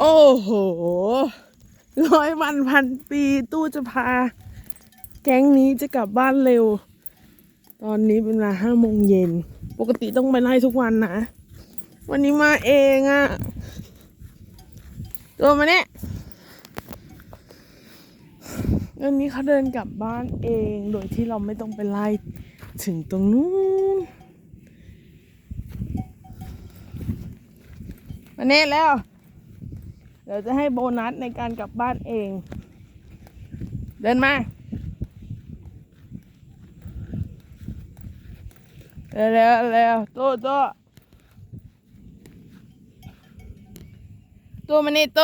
โอ้โห ร้อยวันพันปีตู้จะพา แก๊งนี้จะกลับบ้านเร็ว ตอนนี้เป็นเวลาห้าโมงเย็น ปกติต้องไปไล่ทุกวันนะ วันนี้มาเองอะตัวมาเนี่ยวันนี้เขาเดินกลับบ้านเอง โดยที่เราไม่ต้องไปไล่ถึงตรงนู้นมาเน่แล้ว เดี๋ยวจะให้โบนัสในการกลับบ้านเอง เดินมา เร็วเร็วโตโตโตมานี่โต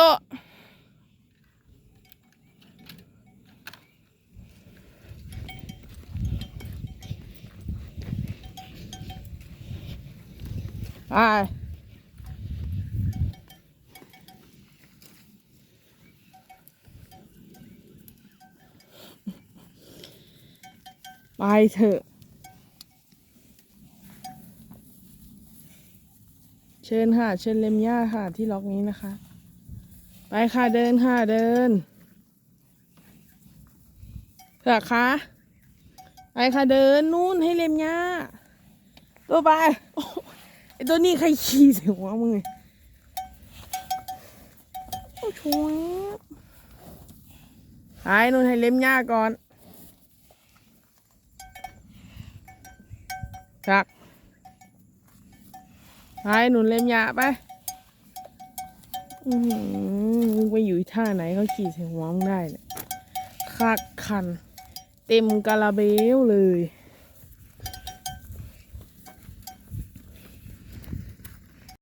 ไป ไปเถอะ เชิญค่ะ เชิญเล็มหญ้าค่ะ ที่ล็อกนี้นะคะ ไปค่ะเดินค่ะเดินเถอะคะไปค่ะเดินนู่นให้เล็มหญ้าตัวไปไอตัวนี้ใครขี่ใส่หัวมึงโอ้ชัวไปนู่นให้เล็มหญ้าก่อน ชักไปหนุนเล็มยาไปอือหือมึงไปอยู่ท่าไหนเขาขี่ใส่หัวมึงได้เนี่ยคักคัน เต็มกาลาเบลเลย